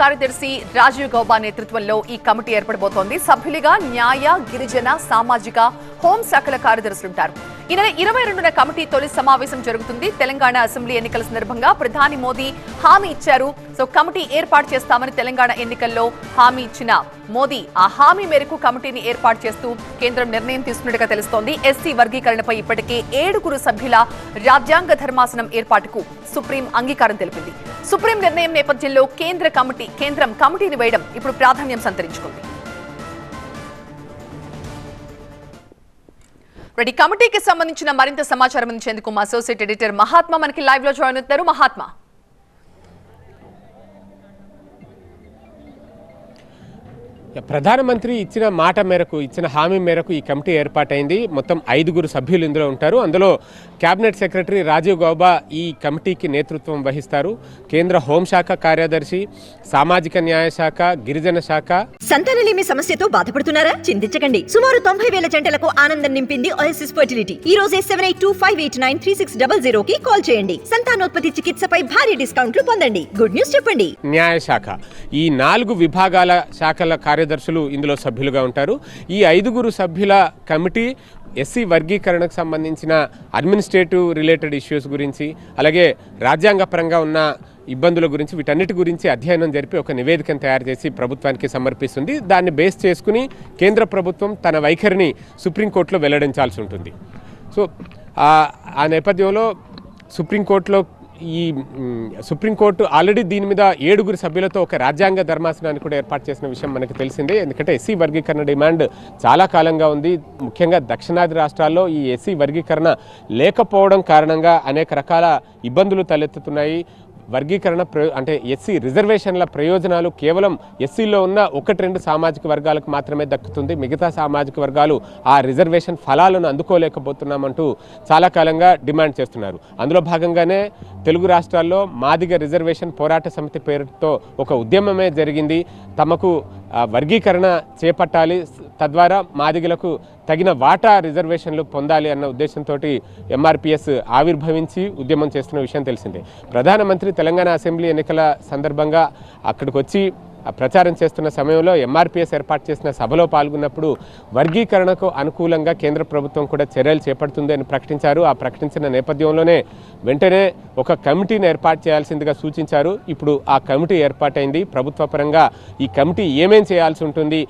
కార్యదర్శి రాజీవ్ గౌబా నేతృత్వంలో ఈ కమిటీ ఏర్పడబోతోంది. సభ్యులుగా న్యాయ గిరిజన సామాజిక హోంశాఖల కార్యదర్శులుంటారు ఈ నెల ఇరవై రెండున కమిటీ తొలి సమావేశం జరుగుతుంది. తెలంగాణ అసెంబ్లీ ఎన్నికల సందర్భంగా ప్రధాని మోదీ హామీ ఇచ్చారు. సో కమిటీ ఏర్పాటు చేస్తామని తెలంగాణ ఎన్నికల్లో హామీ ఇచ్చిన మోదీ ఆ హామీ మేరకు కమిటీని ఏర్పాటు చేస్తూ కేంద్రం నిర్ణయం తీసుకున్నట్టుగా తెలుస్తోంది. ఎస్సీ వర్గీకరణపై ఇప్పటికే ఏడుగురు సభ్యుల రాజ్యాంగ ధర్మాసనం ఏర్పాటుకు సుప్రీం అంగీకారం తెలిపింది. సుప్రీం నిర్ణయం నేపథ్యంలో కేంద్ర కమిటీ కేంద్రం కమిటీని వేయడం ఇప్పుడు ప్రాధాన్యం సంతరించుకుంది. రెడ్డి కమిటీకి సంబంధించిన మరింత సమాచారం అందించేందుకు మా అసోసియేట్ ఎడిటర్ మహాత్మా మనకి లైవ్లో జాయిన్ అవుతారు మహాత్మా. ప్రధానమంత్రి ఇచ్చిన మాట మేరకు ఇచ్చిన హామీ మేరకు ఈ కమిటీ ఏర్పాటైంది. మొత్తం ఐదుగురు సభ్యులు ఇందులో ఉంటారు. అందులో కేబినెట్ సెక్రటరీ రాజీవ్ గౌబా ఈ కమిటీకి నేతృత్వం వహిస్తారు. కేంద్ర హోంశాఖ కార్యదర్శి సామాజిక న్యాయ శాఖ గిరిజన శాఖ. సంతానలేమి సమస్యతో బాధపడుతున్నారా? చింతించకండి. సుమారు తొంభై వేల జంటలకు ఆనందం నింపింది ఓఎస్ఎస్ ఫర్టిలిటీ. ఈ రోజే seven eight two five eight nine three six double zero కి కాల్ చేయండి. సంతానోత్పత్తి చికిత్సపై భారీ డిస్కౌంట్లు పొందండి. గుడ్ న్యూస్ చెప్పండి. న్యాయ శాఖ. ఈ నాలుగు విభాగాల శాఖల కార్యదర్శులు ఇందులో సభ్యులుగా ఉంటారు. ఈ ఐదుగురు సభ్యుల కమిటీ ఎస్సీ వర్గీకరణకు సంబంధించిన అడ్మినిస్ట్రేటివ్ రిలేటెడ్ ఇష్యూస్ గురించి అలాగే రాజ్యాంగపరంగా ఉన్న ఇబ్బందుల గురించి వీటన్నిటి గురించి అధ్యయనం జరిపి ఒక నివేదికను తయారు చేసి ప్రభుత్వానికి సమర్పిస్తుంది. దాన్ని బేస్ చేసుకుని కేంద్ర ప్రభుత్వం తన వైఖరిని సుప్రీంకోర్టులో వెల్లడించాల్సి ఉంటుంది. సో ఆ- ఆ నేపథ్యంలో సుప్రీంకోర్టులో ఈ సుప్రీంకోర్టు ఆల్రెడీ దీని మీద ఏడుగురు సభ్యులతో ఒక రాజ్యాంగ ధర్మాసనాన్ని కూడా ఏర్పాటు చేసిన విషయం మనకు తెలిసిందే. ఎందుకంటే ఎస్సీ వర్గీకరణ డిమాండ్ చాలా కాలంగా ఉంది. ముఖ్యంగా దక్షిణాది రాష్ట్రాల్లో ఈ ఎస్సీ వర్గీకరణ లేకపోవడం కారణంగా అనేక రకాల ఇబ్బందులు తలెత్తుతున్నాయి. వర్గీకరణ ప్రయో అంటే ఎస్సీ రిజర్వేషన్ల ప్రయోజనాలు కేవలం ఎస్సీలో ఉన్న ఒకటి రెండు సామాజిక వర్గాలకు మాత్రమే దక్కుతుంది. మిగతా సామాజిక వర్గాలు ఆ రిజర్వేషన్ ఫలాలను అందుకోలేకపోతున్నామంటూ చాలా కాలంగా డిమాండ్ చేస్తున్నారు. అందులో భాగంగానే తెలుగు రాష్ట్రాల్లో మాదిగ రిజర్వేషన్ పోరాట సమితి పేరుతో ఒక ఉద్యమమే జరిగింది. తమకు వర్గీకరణ చేపట్టాలి. తద్వారా మాదిగలకు తగిన వాటా రిజర్వేషన్లు పొందాలి అన్న ఉద్దేశంతో ఎంఆర్పిఎస్ ఆవిర్భవించి ఉద్యమం చేస్తున్న విషయం తెలిసిందే. ప్రధానమంత్రి తెలంగాణ అసెంబ్లీ ఎన్నికల సందర్భంగా అక్కడికి వచ్చి ప్రచారం చేస్తున్న సమయంలో ఎంఆర్పిఎస్ ఏర్పాటు చేసిన సభలో పాల్గొన్నప్పుడు వర్గీకరణకు అనుకూలంగా కేంద్ర ప్రభుత్వం కూడా చర్యలు చేపడుతుంది అని ప్రకటించారు. ఆ ప్రకటించిన నేపథ్యంలోనే వెంటనే ఒక కమిటీని ఏర్పాటు చేయాల్సిందిగా సూచించారు. ఇప్పుడు ఆ కమిటీ ఏర్పాటైంది. ప్రభుత్వ పరంగా ఈ కమిటీ ఏమేం చేయాల్సి ఉంటుంది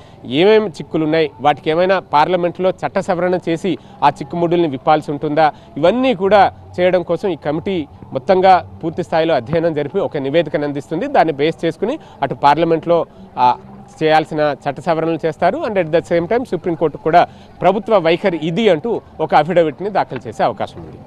ఏమేమి చిక్కులు ఉన్నాయి వాటికి ఏమైనా పార్లమెంట్లో చట్ట సవరణ చేసి ఆ చిక్కుముడుల్ని విప్పాల్సి ఉంటుందా? ఇవన్నీ కూడా చేయడం కోసం ఈ కమిటీ మొత్తంగా పూర్తి స్థాయిలో అధ్యయనం జరిపి ఒక నివేదికను అందిస్తుంది. దాన్ని బేస్ చేసుకుని అటు పార్లమెంట్లో చేయాల్సిన చట్ట సవరణలు చేస్తారు. And at the same time Supreme Court కూడా ప్రభుత్వ వైఖరి ఇది అంటూ ఒక అఫిడవిట్ని దాఖలు చేసే అవకాశం ఉంది.